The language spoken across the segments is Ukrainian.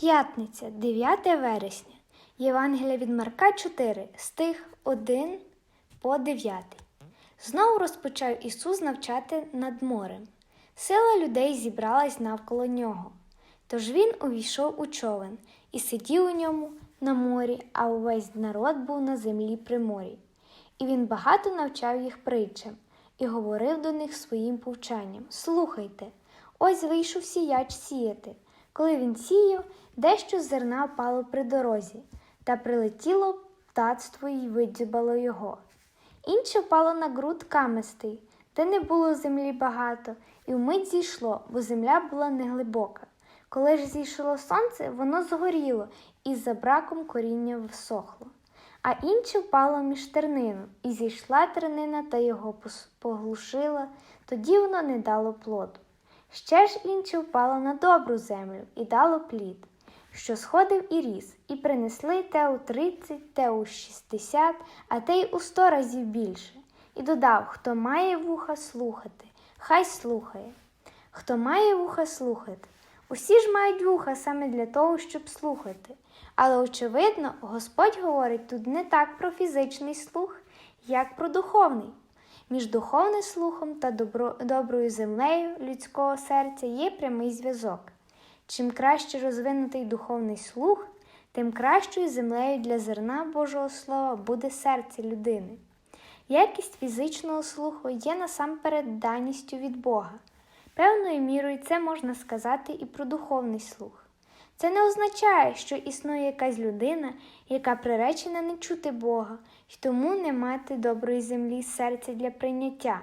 П'ятниця, 9 вересня. Євангелія від Марка 4, стих 1 по 9. Знову розпочав Ісус навчати над морем. Сила людей зібралась навколо нього. Тож він увійшов у човен і сидів у ньому на морі, а увесь народ був на землі при морі. І він багато навчав їх притчам і говорив до них своїм повчанням: Слухайте, ось вийшов сіяч сіяти. Коли він сіяв, дещо зерна впало при дорозі, та прилетіло птацтво і видзюбало його. Інше впало на ґрунт камистий, де не було землі багато, і вмить зійшло, бо земля була неглибока. Коли ж зійшло сонце, воно згоріло, і за браком коріння всохло. А інше впало між тернину, і зійшла тернина та його поглушила, тоді воно не дало плоду. Ще ж інше впало на добру землю і дало плід, що сходив і ріс, і принесли те у тридцять, те у шістдесят, а те й у сто разів більше. І додав, хто має вуха слухати, хай слухає. Хто має вуха слухати. Усі ж мають вуха саме для того, щоб слухати. Але, очевидно, Господь говорить тут не так про фізичний слух, як про духовний. Між духовним слухом та добро, доброю землею людського серця є прямий зв'язок. Чим краще розвинутий духовний слух, тим кращою землею для зерна Божого Слова буде серце людини. Якість фізичного слуху є насамперед даністю від Бога. Певною мірою це можна сказати і про духовний слух. Це не означає, що існує якась людина, яка приречена не чути Бога і тому не мати доброї землі серця для прийняття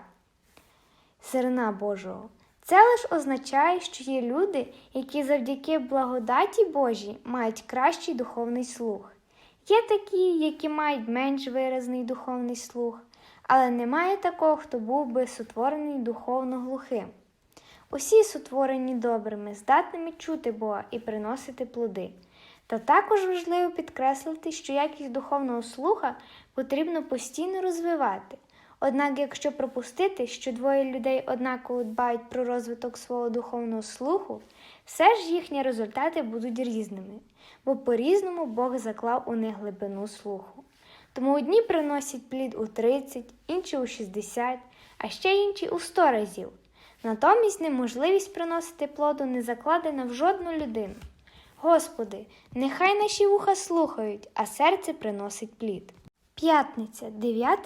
зерна Божого. Це лише означає, що є люди, які завдяки благодаті Божій мають кращий духовний слух. Є такі, які мають менш виразний духовний слух, але немає такого, хто був би сотворений духовно глухим. Усі сотворені добрими, здатними чути Бога і приносити плоди. Та також важливо підкреслити, що якість духовного слуха потрібно постійно розвивати. Однак, якщо пропустити, що двоє людей однаково дбають про розвиток свого духовного слуху, все ж їхні результати будуть різними, бо по-різному Бог заклав у них глибину слуху. Тому одні приносять плід у 30, інші у 60, а ще інші у 100 разів. Натомість неможливість приносити плоду не закладена в жодну людину. Господи, нехай наші вуха слухають, а серце приносить плід. П'ятниця, 9